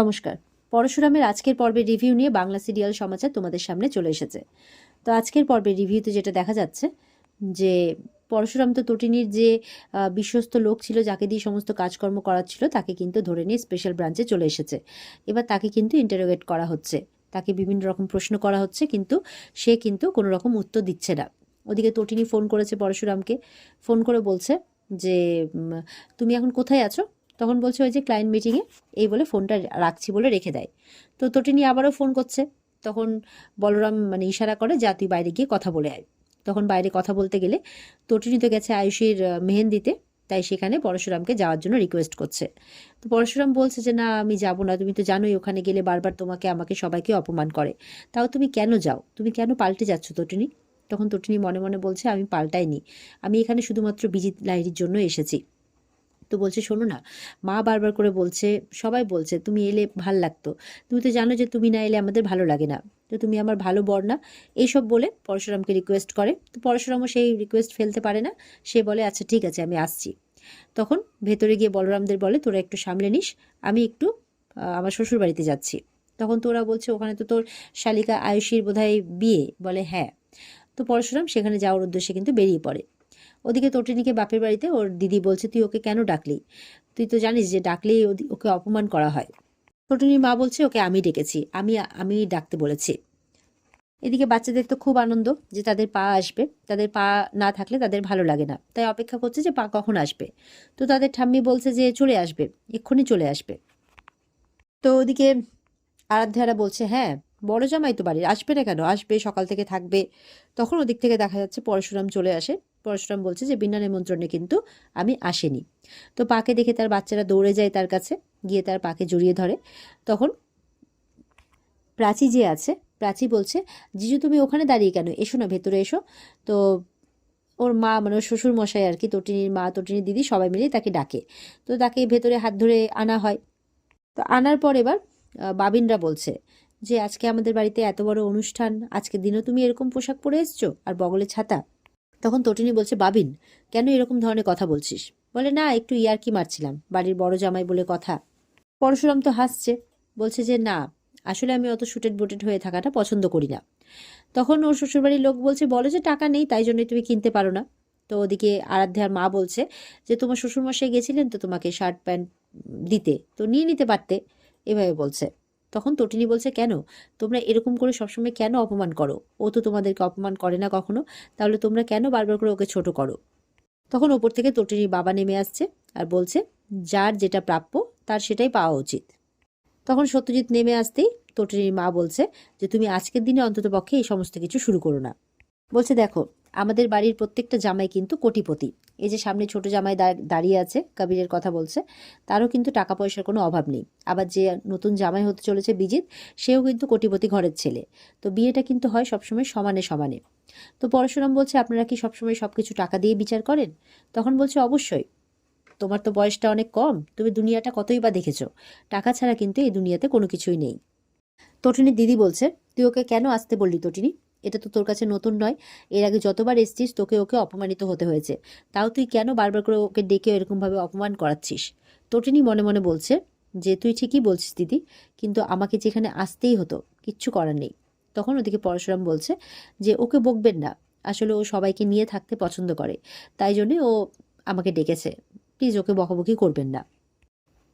নমস্কার। পরশুরামের আজকের পর্বের রিভিউ নিয়ে বাংলা সিরিয়াল সমাচার তোমাদের সামনে চলে এসেছে। তো আজকের পর্বের রিভিউতে যেটা দেখা যাচ্ছে, যে পরশুরাম তো তটিনীর যে বিশ্বস্ত লোক ছিল, যাকে দিয়ে সমস্ত কাজকর্ম করাচ্ছিল তাকে কিন্তু ধরে নিয়ে স্পেশাল ব্রাঞ্চে চলে এসেছে। এবার তাকে কিন্তু ইন্টারোগেট করা হচ্ছে। তাকে বিভিন্ন রকম প্রশ্ন করা হচ্ছে, কিন্তু সে কিন্তু কোনো রকম উত্তর দিচ্ছে না। ওদিকে তটিনী ফোন করেছে পরশুরামকে। ফোন করে বলছে যে তুমি এখন কোথায় আছো? তখন বলছে ওই যে ক্লায়েন্ট মিটিংয়ে এই বলে ফোনটা রাখছি বলে রেখে দেয়। তো তটিনী আবারও ফোন করছে। তখন বলরাম মানে ইশারা করে, যা, তুই বাইরে গিয়ে কথা বলে আয়। তখন বাইরে কথা বলতে গেলে তটিনী তো গেছে আয়ুষীর মেহেন্দিতে, তাই সেখানে পরশুরামকে যাওয়ার জন্য রিকোয়েস্ট করছে। তো পরশুরাম বলছে যে, না, আমি যাব না, তুমি তো জানোই ওখানে গেলে বারবার তোমাকে, আমাকে সবাইকে অপমান করে। তাও তুমি কেন যাও? তুমি কেন পাল্টে যাচ্ছ তটিনী? তখন তটিনী মনে মনে বলছে, আমি পাল্টাইনি। আমি এখানে শুধুমাত্র বিজিত লাহিড়ির জন্য এসেছি। তো বলছে, শোনো না, মা বারবার করে বলছে, সবাই বলছে, তুমি এলে ভালো লাগতো। তুমি তো জানো যে তুমি না এলে আমাদের ভালো লাগে না। তো তুমি আমার ভালো বর না। এইসব বলে পরশুরামকে রিকোয়েস্ট করে। তো পরশুরামও সেই রিকোয়েস্ট ফেলতে পারে না। সে বলে আচ্ছা ঠিক আছে, আমি আসছি। তখন ভেতরে গিয়ে বলরামদের বলে, তোরা একটু সামলে নিস, আমি একটু আমার শ্বশুর বাড়িতে যাচ্ছি। তখন তোরা বলছে, ওখানে তো তোর শালিকা আয়ুষীর বোধহয় বিয়ে। বলে হ্যাঁ। তো পরশুরাম সেখানে যাওয়ার উদ্দেশ্যে কিন্তু বেরিয়ে পড়ে। ওদিকে তটিনীকে বাপের বাড়িতে ওর দিদি বলছে, তুই ওকে কেন ডাকলি? তুই তো জানিস যে ডাকলেই ওকে অপমান করা হয়। তটিনীর মা বলছে, ওকে আমি ডেকেছি, আমি আমি ডাকতে বলেছি। এদিকে বাচ্চাদের তো খুব আনন্দ যে তাদের পা আসবে। তাদের পা না থাকলে তাদের ভালো লাগে না। তাই অপেক্ষা করছে যে পা কখন আসবে। তো তাদের ঠাম্মি বলছে যে চলে আসবে, এক্ষুনি চলে আসবে। তো ওদিকে আরাধ্যারা বলছে হ্যাঁ বড় জামাই তো বাড়ির, আসবে না কেন? আসবে, সকাল থেকে থাকবে। তখন ওদিক থেকে দেখা যাচ্ছে পরশুরাম চলে আসে। পরশুরাম বলছে যে, বিনা নিমন্ত্রণে কিন্তু আমি আসেনি। তো পাকে দেখে তার বাচ্চারা দৌড়ে যায় তার কাছে, গিয়ে তার পাকে জড়িয়ে ধরে। তখন প্রাচী যে আছে, প্রাচী বলছে, জিজু, তুমি ওখানে দাঁড়িয়ে কেন? এসো না, ভেতরে এসো। তো ওর মা মানে শ্বশুর মশাই আর কি, তটিনীর মা, তটিনীর দিদি সবাই মিলে তাকে ডাকে। তো তাকে ভেতরে হাত ধরে আনা হয়। তো আনার পর এবার বাবিনরা বলছে যে, আজকে আমাদের বাড়িতে এত বড় অনুষ্ঠান আজকে দিনও তুমি এরকম পোশাক পরে এসছো? আর বগলে ছাতা? তখন তটিনী বলছে, বাবিন, কেন এরকম ধরনের কথা বলছিস? বলে, না, একটু ইয়ার্কি মারছিলাম, বাড়ির বড় জামাই বলে কথা। পরশুরাম তো হাসছে, বলছে যে, না, আসলে আমি অত শুটেড বুটেড হয়ে থাকাটা পছন্দ করি না। তখন ওর শ্বশুরবাড়ির লোক বলছে, বলো যে টাকা নেই, তাই জন্যই তুমি কিনতে পারো না। তো ওদিকে আরাধ্যার মা বলছে যে, তোমার শ্বশুরমশাই গেছিলেন তো তোমাকে শার্ট প্যান্ট দিতে, তো নিয়ে নিতে পারতে? এভাবে বলছে। তখন তটিনী বলছে, কেন? তোমরা এরকম করে সবসময় কেন অপমান করো? ও তো তোমাদেরকে অপমান করে না কখনো। তাহলে তোমরা কেন বারবার করে ওকে ছোট করো? তখন ওপর থেকে তটিনীর বাবা নেমে আসছে আর বলছে, যার যেটা প্রাপ্য, তার সেটাই পাওয়া উচিত। তখন সত্যজিৎ নেমে আসতেই তটিনীর মা বলছে যে, তুমি আজকের দিনে অন্তত পক্ষে এই সমস্ত কিছু শুরু করো না। বলছে, দেখো আমাদের বাড়ির প্রত্যেকটা জামাই কিন্তু কোটিপতি। এই যে সামনে ছোট জামাই দাঁড়িয়ে আছে, কবিরের কথা বলছে, তারও কিন্তু টাকা পয়সার কোনো অভাব নেই। আবার যে নতুন জামাই হতে চলেছে বিজিত সেও কিন্তু কোটিপতি ঘরের ছেলে। তো বিয়েটা কিন্তু হয় সবসময় সমানে সমানে। তো পরশুরাম বলছে, আপনারা কি সবসময় সব কিছু টাকা দিয়ে বিচার করেন? তখন বলছে, অবশ্যই। তোমার তো বয়সটা অনেক কম, তুমি দুনিয়াটা কতই বা দেখেছ? টাকা ছাড়া কিন্তু এই দুনিয়াতে কোনো কিছুই নেই। তটিনীর দিদি বলছে, তুই ওকে কেন আসতে বললি তটিনী? এটা তো তোর কাছে নতুন নয়। এর আগে যতবার এসছিস, তোকে ওকে অপমানিত হতে হয়েছে। তাও তুই কেন বারবার করে ওকে ডেকে এরকমভাবে অপমান করাচ্ছিস? তটিনী মনে মনে বলছে যে, তুই ঠিকই বলছিস দিদি, কিন্তু আমাকে যেখানে আসতেই হতো, কিচ্ছু করার নেই। তখন ওদিকে পরশুরাম বলছে যে, ওকে বকবেন না। আসলে ও সবাইকে নিয়ে থাকতে পছন্দ করে। তাই জন্যে ও আমাকে ডেকেছে। প্লিজ ওকে বকাবকি করবেন না।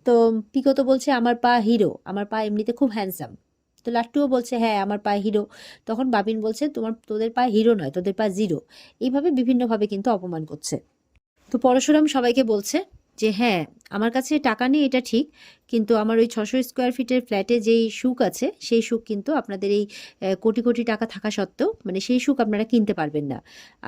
তো পিকো তো বলছে, আমার পা হিরো। আমার পা এমনিতে খুব হ্যান্ডসাম। তো লাট্টুও বলছে হ্যাঁ আমার পায়ে হিরো। তখন বাবিন বলছে, তোমার, তোদের পায়ে হিরো নয়, তোদের পায়ে জিরো। এইভাবে বিভিন্নভাবে কিন্তু অপমান করছে। তো পরশুরাম সবাইকে বলছে যে হ্যাঁ আমার কাছে টাকা নেই, এটা ঠিক, কিন্তু আমার ওই ছশো স্কোয়ার ফিটের ফ্ল্যাটে যেই সুখ আছে, সেই সুখ কিন্তু আপনাদের এই কোটি কোটি টাকা থাকা সত্ত্বেও মানে সেই সুখ আপনারা কিনতে পারবেন না।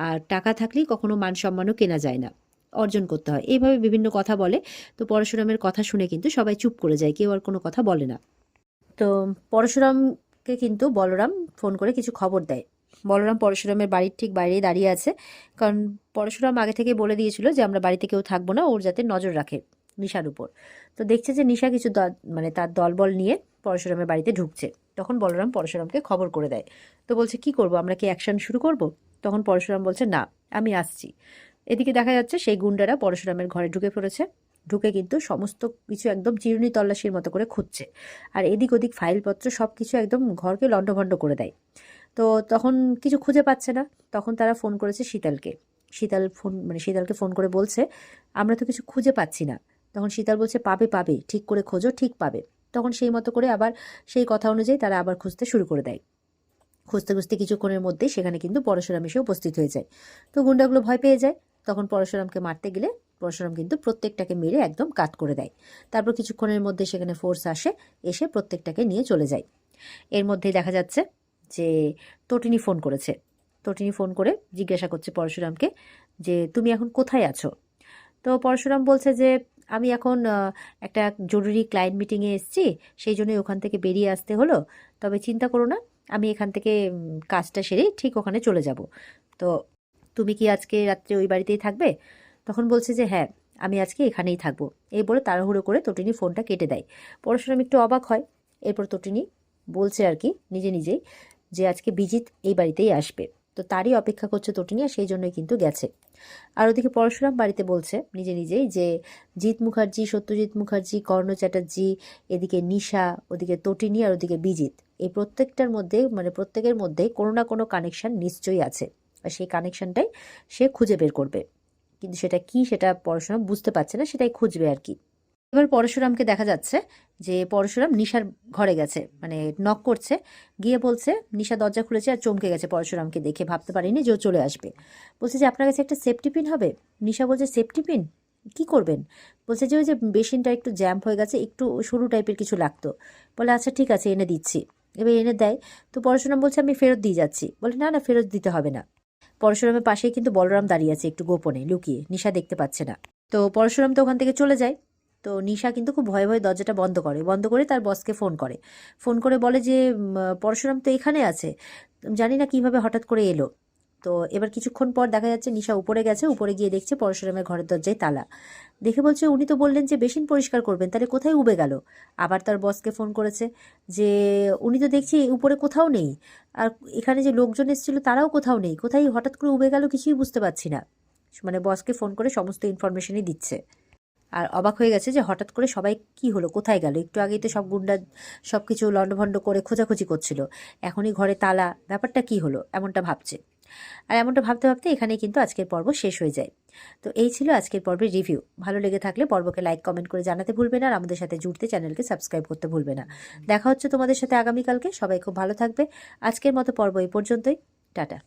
আর টাকা থাকলেই কখনো মান সম্মানও কেনা যায় না, অর্জন করতে হয়। এইভাবে বিভিন্ন কথা বলে। তো পরশুরামের কথা শুনে কিন্তু সবাই চুপ করে যায়, কেউ আর কোনো কথা বলে না। তো পরশুরামকে কিন্তু বলরাম ফোন করে কিছু খবর দেয়। বলরাম পরশুরামের বাড়ির ঠিক বাইরেই দাঁড়িয়ে আছে। কারণ পরশুরাম আগে থেকে বলে দিয়েছিল যে, আমরা বাড়িতে কেউ থাকব না, ওর যাতে নজর রাখে নিশার উপর। তো দেখছে যে নিশা কিছু মানে তার দলবল নিয়ে পরশুরামের বাড়িতে ঢুকছে। তখন বলরাম পরশুরামকে খবর করে দেয়। তো বলছে, কি করব? আমরা কি অ্যাকশন শুরু করব? তখন পরশুরাম বলছে, না, আমি আসছি। এদিকে দেখা যাচ্ছে সেই গুন্ডারা পরশুরামের ঘরে ঢুকে পড়েছে। ঢুকে কিন্তু সমস্ত কিছু একদম চিরুনি তল্লাশির মতো করে খুঁজছে। আর এদিক ওদিক ফাইলপত্র সব কিছু একদম ঘরকে লণ্ডভণ্ড করে দেয়। তো তখন কিছু খুঁজে পাচ্ছে না। তখন তারা ফোন করেছে শীতলকে। শীতল ফোন মানে শীতলকে ফোন করে বলছে, আমরা তো কিছু খুঁজে পাচ্ছি না। তখন শীতল বলছে, পাবে পাবে, ঠিক করে খোঁজো, ঠিক পাবে। তখন সেই মতো করে আবার সেই কথা অনুযায়ী তারা আবার খুঁজতে শুরু করে দেয়। খুঁজতে খুঁজতে কিছুক্ষণের মধ্যেই সেখানে কিন্তু পরশুরাম এসে উপস্থিত হয়ে যায়। তো গুন্ডাগুলো ভয় পেয়ে যায়। তখন পরশুরামকে মারতে গেলে পরশুরাম কিন্তু প্রত্যেকটাকে মেরে একদম কাট করে দেয়। তারপর কিছুক্ষণের মধ্যে সেখানে ফোর্স আসে, এসে প্রত্যেকটাকে নিয়ে চলে যায়। এর মধ্যেই দেখা যাচ্ছে যে তটিনী ফোন করেছে। তটিনী ফোন করে জিজ্ঞাসা করছে পরশুরামকে যে, তুমি এখন কোথায় আছো? তো পরশুরাম বলছে যে, আমি এখন একটা জরুরি ক্লায়েন্ট মিটিংয়ে এসেছি, সেই জন্যই ওখান থেকে বেরিয়ে আসতে হলো। তবে চিন্তা করো না, আমি এখান থেকে কাজটা সেরেই ঠিক ওখানে চলে যাব। তো তুমি কি আজকে রাত্রে ওই বাড়িতেই থাকবে? তখন বলছে যে হ্যাঁ আমি আজকে এখানেই থাকব। এই বলে তাড়াহুড়ো করে তটিনী ফোনটা কেটে দেয়। পরশুরাম একটু অবাক হয়। এরপর তটিনী বলছে আর কি, নিজে নিজেই যে, আজকে বিজিত এই বাড়িতেই আসবে। তো তারই অপেক্ষা করছে তটিনী আর সেই জন্যই কিন্তু গেছে। আর ওদিকে পরশুরাম বাড়িতে বলছে নিজে নিজেই যে, জিৎ মুখার্জি, সত্যজিৎ মুখার্জি, কর্ণ চ্যাটার্জি, এদিকে নিশা, ওদিকে তটিনী আর ওদিকে বিজিত। এই প্রত্যেকটার মধ্যে মানে প্রত্যেকের মধ্যে কোনো না কোনো কানেকশান নিশ্চয়ই আছে। আর সেই কানেকশানটাই সে খুঁজে বের করবে। কিন্তু সেটা কি সেটা পরশুরাম বুঝতে পারছে না, সেটাই খুঁজবে আর কি। এবার পরশুরামকে দেখা যাচ্ছে যে পরশুরাম নিশার ঘরে গেছে মানে নক করছে, গিয়ে বলছে, নিশা দরজা খুলেছে আর চমকে গেছে পরশুরামকে দেখে, ভাবতে পারিনি যে ও চলে আসবে। বলছে যে, আপনার কাছে একটা সেফটি পিন হবে? নিশা বলছে সেফটি পিন কি করবেন? বলছে যে, ওই যে বেসিনটা একটু জ্যাম হয়ে গেছে, একটু সরু টাইপের কিছু লাগতো। বলে আচ্ছা ঠিক আছে, এনে দিচ্ছি। এবার এনে দেয়। তো পরশুরাম বলছে, আমি ফেরত দিয়ে যাচ্ছি। বলে, না না, ফেরত দিতে হবে না। পরশুরামের পাশেই কিন্তু বলরাম দাঁড়িয়ে আছে একটু গোপনে, লুকিয়ে। নিশা দেখতে পাচ্ছে না। তো পরশুরাম তো ওখান থেকে চলে যায়। তো নিশা কিন্তু খুব ভয়ে ভয়ে দরজাটা বন্ধ করে। বন্ধ করে তার বসকে ফোন করে। ফোন করে বলে যে পরশুরাম তো এখানে আছে। জানি না কীভাবে হঠাৎ করে এলো। তো এবার কিছুক্ষণ পর দেখা যাচ্ছে নিশা উপরে গেছে, উপরে গিয়ে দেখছে পরশুরামের ঘরের দরজায় তালা। দেখে বলছে, উনি তো বললেন যে বেসিন পরিষ্কার করবেন, তাহলে কোথায় উবে গেল? আবার তার বসকে ফোন করেছে যে, উনি তো দেখছি উপরে কোথাও নেই। আর এখানে যে লোকজন এসেছিল তারাও কোথাও নেই। কোথায় হঠাৎ করে উবে গেল কিছুই বুঝতে পারছি না। মানে বসকে ফোন করে সমস্ত ইনফরমেশনই দিচ্ছে। আর অবাক হয়ে গেছে যে হঠাৎ করে সবাই কি হলো, কোথায় গেল? একটু আগেই তো সব গুন্ডা সব কিছু লণ্ডভণ্ড করে খোঁজাখুঁজি করছিল। এখনই ঘরে তালা, ব্যাপারটা কি হলো? এমনটা ভাবছে। আর এমনটা ভাবতে ভাবতে এখানে কিন্তু আজকের পর্ব শেষ হয়ে যায়। তো এই ছিল আজকের পর্বের রিভিউ ভালো লেগে থাকলে পর্বকে লাইক কমেন্ট করে জানাতে ভুলবে না আর আমাদের সাথে জুড়তে চ্যানেলকে সাবস্ক্রাইব করতে ভুলবে না। দেখা হচ্ছে তোমাদের সাথে আগামীকালকে। সবাই খুব ভালো থাকবে। আজকের মতো পর্ব এই পর্যন্তই। টাটা।